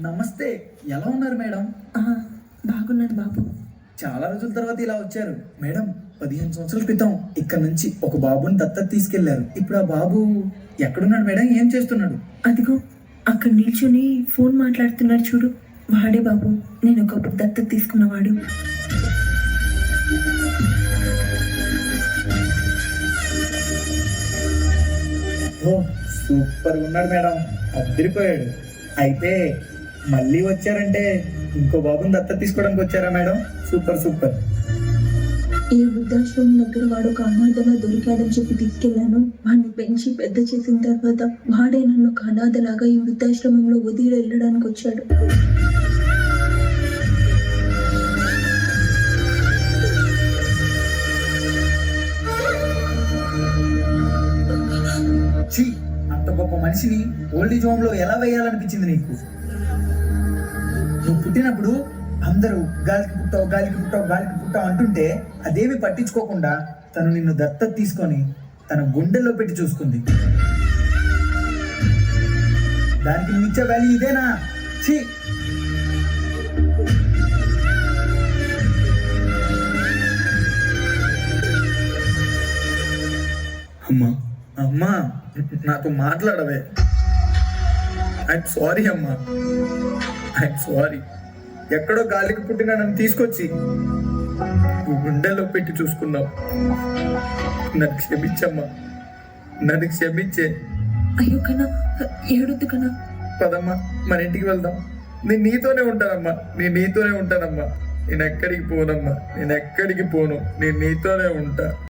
నమస్తే. ఎలా ఉన్నారు మేడం? బాగున్నాను బాబు. చాలా రోజుల తర్వాత ఇలా వచ్చారు. మేడం పదిహేను సంవత్సరాల క్రితం ఇక్కడ నుంచి ఒక బాబుని దత్తత తీసుకెళ్ళారు. ఇప్పుడు ఆ బాబు ఎక్కడున్నాడు మేడం? ఏం చేస్తున్నాడు? అదిగో అక్కడ నిల్చుని ఫోన్ మాట్లాడుతున్నాడు చూడు. వాడే బాబు నేను ఒకప్పుడు దత్తత తీసుకున్నవాడు. ఓ సూపర్ ఉన్నాడు మేడం. అద్దరిపోయాడు అయితే మళ్ళీ వచ్చారంటే ఇంకో బాబుని దత్తత తీసుకోవడానికి వచ్చారా మేడం? Super super. ఈ వృద్ధాశ్రమం దగ్గర వాడు ఒక అనాథలా దొరికాడని చెప్పి తీసుకెళ్ళాను వాడిని పెంచి పెద్ద చేసిన తర్వాత వాడే నన్ను ఒక అనాథలాగా ఈ వృద్ధాశ్రమంలో వదిలి వెళ్ళడానికి వచ్చాడు. అంత గొప్ప మనిషిని ఓల్డేజ్ హోమ్లో ఎలా వేయాలనిపించింది నీకు? నువ్వు పుట్టినప్పుడు అందరూ గాలికి పుట్టావు గాలికి పుట్టావు గాలికి పుట్టావు అంటుంటే అదేమి పట్టించుకోకుండా తను నిన్ను దత్తత తీసుకొని తన గుండెల్లో పెట్టి చూసుకుంది. దానికి నువ్వు ఇచ్చే వాల్యూ ఇదేనా? ఛీ! అమ్మా అమ్మా నాతో మాట్లాడవే. ఐఎమ్ సారీ అమ్మా. ఐఎమ్ సారీ ఎక్కడో గాలికి పుట్టిన నన్ను తీసుకొచ్చి గుండెల్లో పెట్టి చూసుకున్నావు. నన్ను క్షమించమ్మా. నన్ను క్షమించే. అయ్యో కన్నా ఏడొద్దు కన్నా. పదమ్మా మన ఇంటికి వెళ్దాం. నేను నీతోనే ఉంటానమ్మా. నేను నీతోనే ఉంటానమ్మా. నేను ఎక్కడికి పోనమ్మా. నేను ఎక్కడికి పోను. నేను నీతోనే ఉంటా.